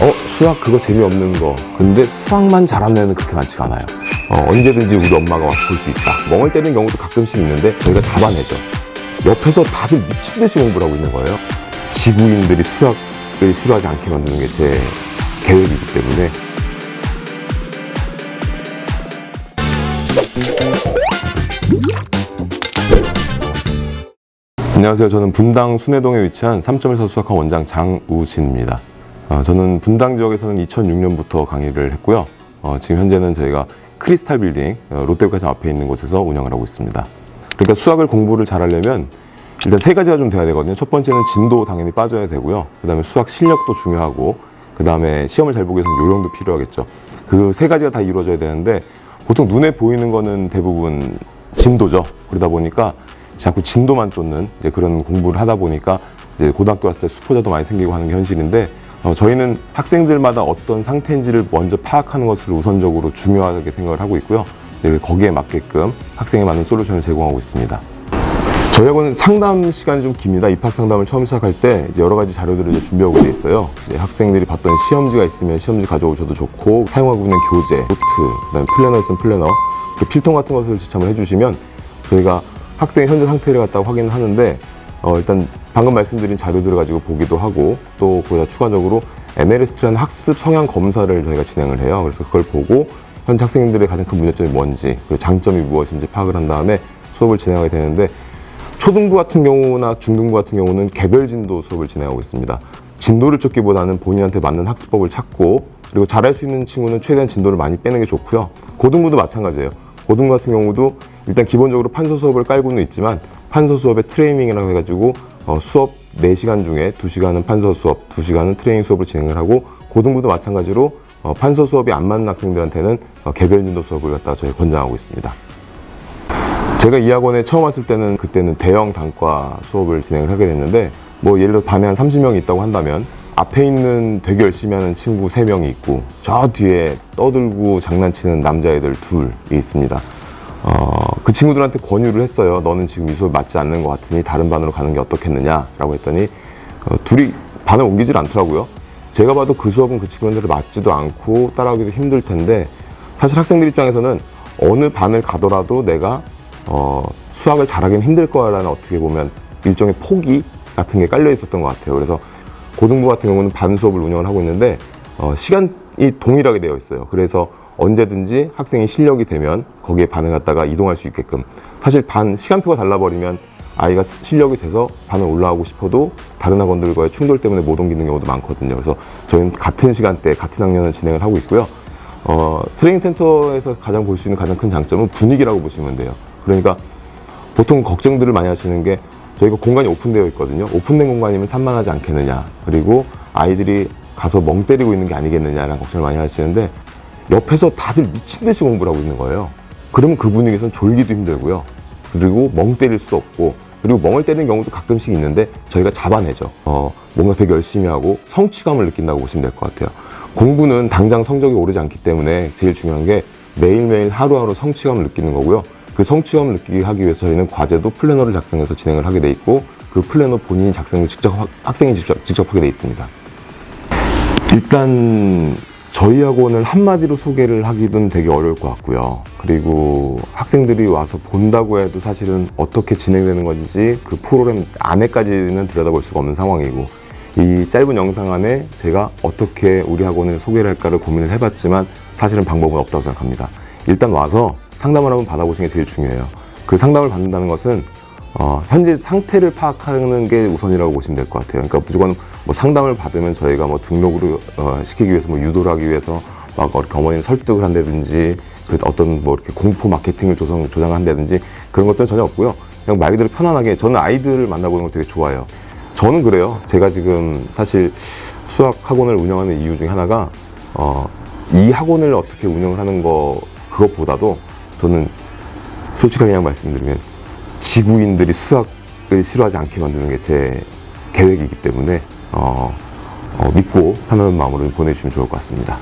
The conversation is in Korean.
어 수학 그거 재미없는 거. 근데 수학만 잘하는 애는 그렇게 많지가 않아요. 어, 언제든지 우리 엄마가 와서 볼 수 있다. 멍을 때리는 경우도 가끔씩 있는데 저희가 잡아내죠. 옆에서 다들 미친 듯이 공부를 하고 있는 거예요. 지구인들이 수학을 싫어하지 않게 만드는 게 제 계획이기 때문에. 안녕하세요. 저는 분당 순회동에 위치한 3.1서 수학학 원장 장우진입니다. 어, 저는 분당 지역에서는 2006년부터 강의를 했고요. 어, 지금 현재는 저희가 크리스탈 빌딩 어, 롯데백화점 앞에 있는 곳에서 운영을 하고 있습니다. 그러니까 수학을 공부를 잘하려면 일단 세 가지가 좀 돼야 되거든요. 첫 번째는 진도 당연히 빠져야 되고요. 그 다음에 수학 실력도 중요하고, 그 다음에 시험을 잘 보기 위해서는 요령도 필요하겠죠. 그 세 가지가 다 이루어져야 되는데 보통 눈에 보이는 거는 대부분 진도죠. 그러다 보니까 자꾸 진도만 쫓는 이제 그런 공부를 하다 보니까 이제 고등학교 갔을 때 수포자도 많이 생기고 하는 게 현실인데 어, 저희는 학생들마다 어떤 상태인지를 먼저 파악하는 것을 우선적으로 중요하게 생각을 하고 있고요. 네, 거기에 맞게끔 학생에 맞는 솔루션을 제공하고 있습니다. 저희 학원은 상담 시간이 좀 깁니다. 입학 상담을 처음 시작할 때 이제 여러 가지 자료들을 이제 준비하고 돼 있어요. 이제 학생들이 봤던 시험지가 있으면 시험지 가져오셔도 좋고 사용하고 있는 교재, 노트, 그다음에 플래너 있으면 플래너, 그 필통 같은 것을 지참을 해주시면 저희가 학생의 현재 상태를 갖다가 확인을 하는데 어, 일단 방금 말씀드린 자료들을 가지고 보기도 하고 또 거기다 추가적으로 MLST라는 학습 성향 검사를 저희가 진행을 해요. 그래서 그걸 보고 현재 학생들의 가장 큰 문제점이 뭔지 그리고 장점이 무엇인지 파악을 한 다음에 수업을 진행하게 되는데 초등부 같은 경우나 중등부 같은 경우는 개별 진도 수업을 진행하고 있습니다. 진도를 쫓기보다는 본인한테 맞는 학습법을 찾고 그리고 잘할 수 있는 친구는 최대한 진도를 많이 빼는 게 좋고요. 고등부도 마찬가지예요. 고등부 같은 경우도 일단 기본적으로 판서 수업을 깔고는 있지만 판서 수업의 트레이닝이라고 해가지고 어, 수업 4시간 중에 2시간은 판서 수업, 2시간은 트레이닝 수업을 진행을 하고 고등부도 마찬가지로 어, 판서 수업이 안 맞는 학생들한테는 어, 개별 진도 수업을 갖다가 저희 권장하고 있습니다. 제가 이 학원에 처음 왔을 때는 그때는 대형 단과 수업을 진행을 하게 됐는데 뭐 예를 들어 반에 한 30명이 있다고 한다면 앞에 있는 되게 열심히 하는 친구 3명이 있고 저 뒤에 떠들고 장난치는 남자애들 둘이 있습니다. 어, 그 친구들한테 권유를 했어요. 너는 지금 이 수업 맞지 않는 것 같으니 다른 반으로 가는 게 어떻겠느냐라고 했더니 어, 둘이 반을 옮기질 않더라고요. 제가 봐도 그 수업은 그 친구들을 맞지도 않고 따라오기도 힘들 텐데 사실 학생들 입장에서는 어느 반을 가더라도 내가 어, 수학을 잘하기는 힘들 거라는 어떻게 보면 일종의 포기 같은 게 깔려 있었던 것 같아요. 그래서 고등부 같은 경우는 반 수업을 운영을 하고 있는데 어, 시간이 동일하게 되어 있어요. 그래서 언제든지 학생이 실력이 되면 거기에 반을 갖다가 이동할 수 있게끔 사실 반 시간표가 달라버리면 아이가 스- 실력이 돼서 반을 올라가고 싶어도 다른 학원들과의 충돌 때문에 못 옮기는 경우도 많거든요. 그래서 저희는 같은 시간대 같은 학년을 진행을 하고 있고요. 어, 트레이닝 센터에서 가장 볼 수 있는 가장 큰 장점은 분위기라고 보시면 돼요. 그러니까 보통 걱정들을 많이 하시는 게 저희가 공간이 오픈되어 있거든요. 오픈된 공간이면 산만하지 않겠느냐. 그리고 아이들이 가서 멍 때리고 있는 게 아니겠느냐라는 걱정을 많이 하시는데 옆에서 다들 미친 듯이 공부를 하고 있는 거예요. 그러면 그 분위기에선 졸기도 힘들고요. 그리고 멍 때릴 수도 없고 그리고 멍을 때리는 경우도 가끔씩 있는데 저희가 잡아내죠. 어, 뭔가 되게 열심히 하고 성취감을 느낀다고 보시면 될 것 같아요. 공부는 당장 성적이 오르지 않기 때문에 제일 중요한 게 매일매일 하루하루 성취감을 느끼는 거고요. 그 성취감을 느끼게 하기 위해서 저희는 과제도 플래너를 작성해서 진행을 하게 돼 있고 그 플래너 본인이 작성을 직접 하- 학생이 직접, 직접 하게 돼 있습니다. 일단 저희 학원을 한마디로 소개를 하기는 되게 어려울 것 같고요. 그리고 학생들이 와서 본다고 해도 사실은 어떻게 진행되는 건지 그 프로그램 안에까지는 들여다볼 수가 없는 상황이고 이 짧은 영상 안에 제가 어떻게 우리 학원을 소개를 할까를 고민을 해봤지만 사실은 방법은 없다고 생각합니다. 일단 와서 상담을 한번 받아보시는 게 제일 중요해요. 그 상담을 받는다는 것은 어, 현재 상태를 파악하는 게 우선이라고 보시면 될 것 같아요. 그러니까 무조건 뭐 상담을 받으면 저희가 뭐 등록을 어, 시키기 위해서 뭐 유도를 하기 위해서 막 어머니를 설득을 한다든지 어떤 뭐 이렇게 공포 마케팅을 조성, 조장한다든지 그런 것들은 전혀 없고요. 그냥 말 그대로 편안하게 저는 아이들을 만나보는 걸 되게 좋아해요. 저는 그래요. 제가 지금 사실 수학 학원을 운영하는 이유 중에 하나가 어, 이 학원을 어떻게 운영을 하는 거 그것보다도 저는 솔직하게 그냥 말씀드리면 지구인들이 수학을 싫어하지 않게 만드는 게 제 계획이기 때문에 어, 어, 믿고 편안한 마음으로 보내주시면 좋을 것 같습니다.